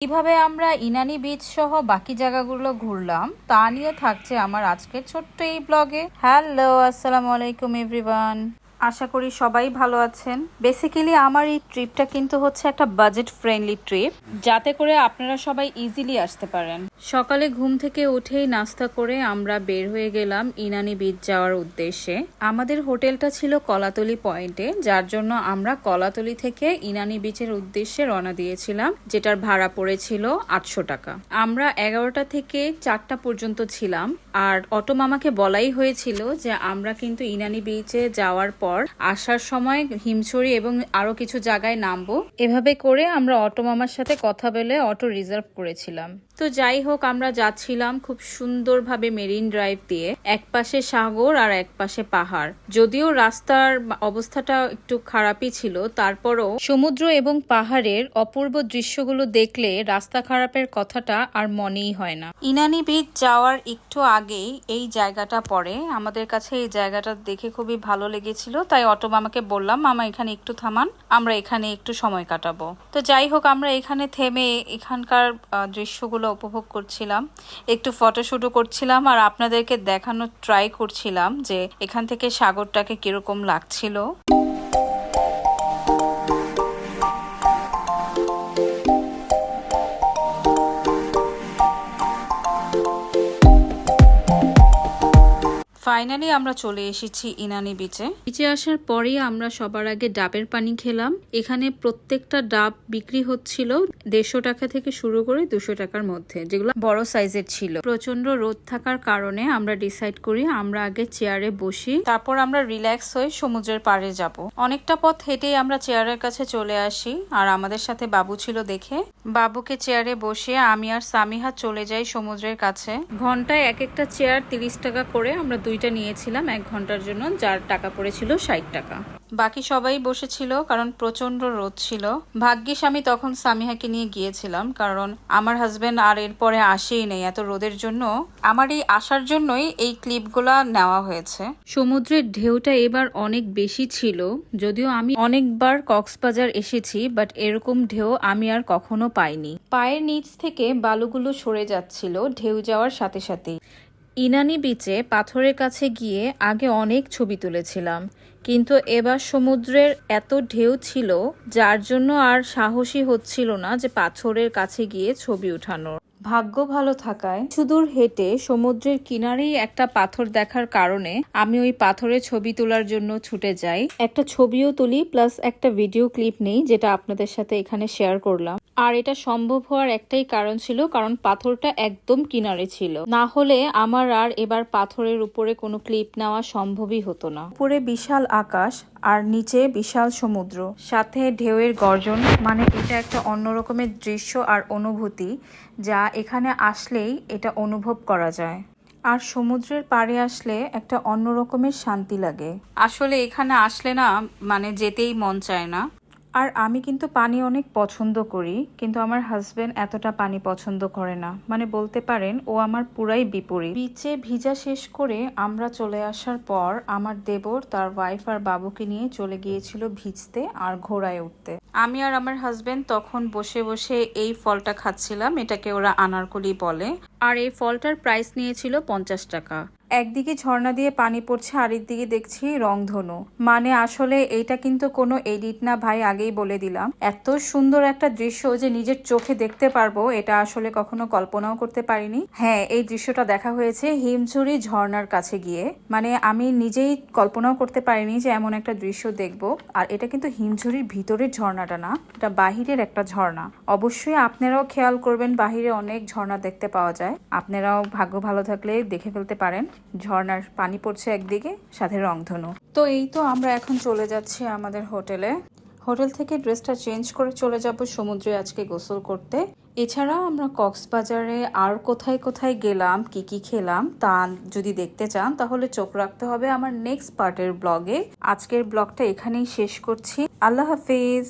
কীভাবে আমরা ইনানি বিচ সহ বাকি জায়গাগুলো ঘুরলাম, তা নিয়ে থাকছে আমার আজকের ছোট্ট এই ব্লগে হ্যালো আসসালামু আলাইকুম এভরিওয়ান আশা করি সবাই ভালো আছেন। বেসিক্যালি আমার এই ট্রিপটা কিন্তু হচ্ছে একটা বাজেট ফ্রেন্ডলি ট্রিপ যাতে করে আপনারা সবাই ইজিলি আসতে পারেন। সকালে ঘুম থেকে উঠেই নাস্তা করে আমরা বের হয়ে গেলাম ইনানি বিচ যাওয়ার উদ্দেশ্যে। আমাদের হোটেলটা ছিল কলাতলি পয়েন্টে, যার জন্য আমরা কলাতলি থেকে ইনানি বিচের উদ্দেশ্যে রওনা দিয়েছিলাম, যেটার ভাড়া পড়েছিল আটশো টাকা। আমরা এগারোটা থেকে চারটা পর্যন্ত ছিলাম, আর অটো মামাকে বলাই হয়েছিল যে আমরা কিন্তু ইনানি বিচে যাওয়ার পর আসার সময় হিমছড়ি এবং আরও কিছু জায়গায় নামবো। এভাবে করে আমরা অটো মামার সাথে কথা বলে অটো রিজার্ভ করেছিলাম। তো যাই হোক, আমরা যাচ্ছিলাম খুব সুন্দরভাবে মেরিন ড্রাইভ দিয়ে, এক পাশে সাগর আর এক পাশে পাহাড়। যদিও রাস্তার অবস্থাটা একটু খারাপই ছিল, তারপরও সমুদ্র এবং পাহাড়ের অপূর্ব দৃশ্যগুলো দেখলে রাস্তা খারাপের কথাটা আর মনেই হয় না। ইনানি বিচ যাওয়ার একটু আগেই এই জায়গাটা পড়ে। আমাদের কাছে এই জায়গাটা দেখে খুবই ভালো লেগেছিল। তাই অটো মামাকে বললাম, মামা, এখানে একটু থামান, আমরা এখানে একটু সময় কাটাবো। তো যাই হোক, আমরা এখানে থেমে এখানকার দৃশ্যগুলো উপভোগ করছিলাম। একটু ফটোশুটও করছিলাম আর আপনাদেরকে দেখানোর ট্রাই করছিলাম যে এখান থেকে সাগরটাকে কীরকম লাগছিল। ফাইনালি আমরা চলে এসেছি ইনানি বিচে। বিচে আসার পরেই আমরা সবার আগে ডাবের পানি খেলাম। এখানে প্রত্যেকটা ডাব বিক্রি হচ্ছিল দেড়শো টাকা থেকে শুরু করে দুশো টাকার মধ্যে যেগুলো বড় সাইজের ছিল। প্রচণ্ড রোদ থাকার কারণে আমরা ডিসাইড করি আমরা আগে চেয়ারে বসি। তারপর আমরা রিল্যাক্স হয়ে সমুদ্রের পাড়ে যাব। অনেকটা পথ হেঁটেই আমরা চেয়ারের কাছে চলে আসি আর আমাদের সাথে বাবু ছিল দেখে। বাবুকে চেয়ারে বসিয়ে আমি আর সামিহা চলে যাই সমুদ্রের কাছে। ঘন্টায় এক একটা চেয়ার তিরিশ টাকা করে আমরা দুইটা নিয়েছিলাম এক ঘণ্টার জন্য, যার টাকা পড়েছিল ষাট টাকা। বাকি সবাই বসেছিল কারণ প্রচণ্ড রোদ ছিল। ভাগ্যিস আমি তখন সামিহাকে নিয়ে গিয়েছিলাম, কারণ আমার হাজবেন্ড আর এরপরে আসেই নেই এত রোদের জন্য। আমার এই আসার জন্যই এই ক্লিপগুলা নেওয়া হয়েছে। সমুদ্রের ঢেউটা এবার অনেক বেশি ছিল, যদিও আমি অনেকবার কক্সবাজার এসেছি বাট এরকম ঢেউ আমি আর কখনো পাইনি। পায়ের নিচ থেকে বালুগুলো সরে যাচ্ছিল, ঢেউ যাওয়ার সাথে সাথেই। ইনানি বিচে পাথরের কাছে গিয়ে আগে অনেক ছবি তুলেছিলাম। কিন্তু এবার সমুদ্রের এত ঢেউ ছিল, যার জন্য আর সাহসী হচ্ছিল না যে পাথরের কাছে গিয়ে ছবি ওঠানোর ভাগ্য ভালো থাকায় সুদূর হেঁটে সমুদ্রের কিনারেই একটা পাথর দেখার কারণে আমি ওই পাথরে ছবি তোলার জন্য ছুটে যাই। একটা ছবিও তুলি, প্লাস একটা ভিডিও ক্লিপ নেই, যেটা আপনাদের সাথে এখানে শেয়ার করলাম। আর এটা সম্ভব হওয়ার একটাই কারণ ছিল, কারণ পাথরটা একদম কিনারে ছিল। না হলে আমার আর এবার পাথরের উপরে কোনো ক্লিপ নেওয়া সম্ভবই হতো না। উপরে বিশাল আকাশ আর নিচে বিশাল সমুদ্র। সাথে ঢেউয়ের গর্জন মানে এটা একটা অন্য রকমের দৃশ্য আর অনুভূতি, যা এখানে আসলেই এটা অনুভব করা যায়। আর সমুদ্রের পাড়ে আসলে একটা অন্য রকমের শান্তি লাগে। আসলে এখানে আসলে না মানে যেতেই মন চায় না। আর আমি কিন্তু পানি অনেক পছন্দ করি, কিন্তু আমার হাজবেন্ড এতটা পানি পছন্দ করে না। মানে বলতে পারেন, ও আমার পুরাই বিপরীত। বিচে ভিজা শেষ করে আমরা চলে আসার পর আমার দেবর তার ওয়াইফ আর বাবুকে নিয়ে চলে গিয়েছিল ভিজতে আর ঘোড়ায় উঠতে। আমি আর আমার হাজবেন্ড তখন বসে বসে এই ফলটা খাচ্ছিলাম, এটাকে ওরা আনারকলি বলে। আর এই ফলটার প্রাইস নিয়েছিল পঞ্চাশ টাকা। একদিকে ঝর্ণা দিয়ে পানি পড়ছে আরেকদিকে দেখছি রংধনু মানে আসলে এইটা কিন্তু কোনো এডিট না ভাই, আগেই বলে দিলাম। এত সুন্দর একটা দৃশ্য যে নিজের চোখে দেখতে পারব, এটা আসলে কখনো কল্পনাও করতে পারিনি। হ্যাঁ এই দৃশ্যটা দেখা হয়েছে হিমছড়ি ঝর্ণার কাছে গিয়ে। মানে আমি নিজেই কল্পনাও করতে পারিনি যে এমন একটা দৃশ্য দেখব। আর এটা কিন্তু হিমঝুড়ির ভিতরের ঝর্ণাটা না, এটা বাহিরের একটা ঝর্ণা। অবশ্যই আপনারাও খেয়াল করবেন, বাহিরে অনেক ঝর্ণা দেখতে পাওয়া যায়। আপনারাও ভাগ্য ভালো থাকলে দেখে ফেলতে পারেন। ঝর্ণার পানি পড়ছে একদিকে, সাথে রংধনু। তো এই তো আমরা এখন চলে যাচ্ছি আমাদের হোটেলে। হোটেল থেকে ড্রেসটা চেঞ্জ করে চলে যাব সমুদ্রে আজকে গোসল করতে। এছাড়া আমরা কক্সবাজারে আর কোথায় কোথায় গেলাম, কি কি খেলাম, তা যদি দেখতে চান, তাহলে চোখ রাখতে হবে আমার নেক্সট পার্টের ব্লগে আজকের ব্লগটা এখানেই শেষ করছি। আল্লাহ হাফিজ!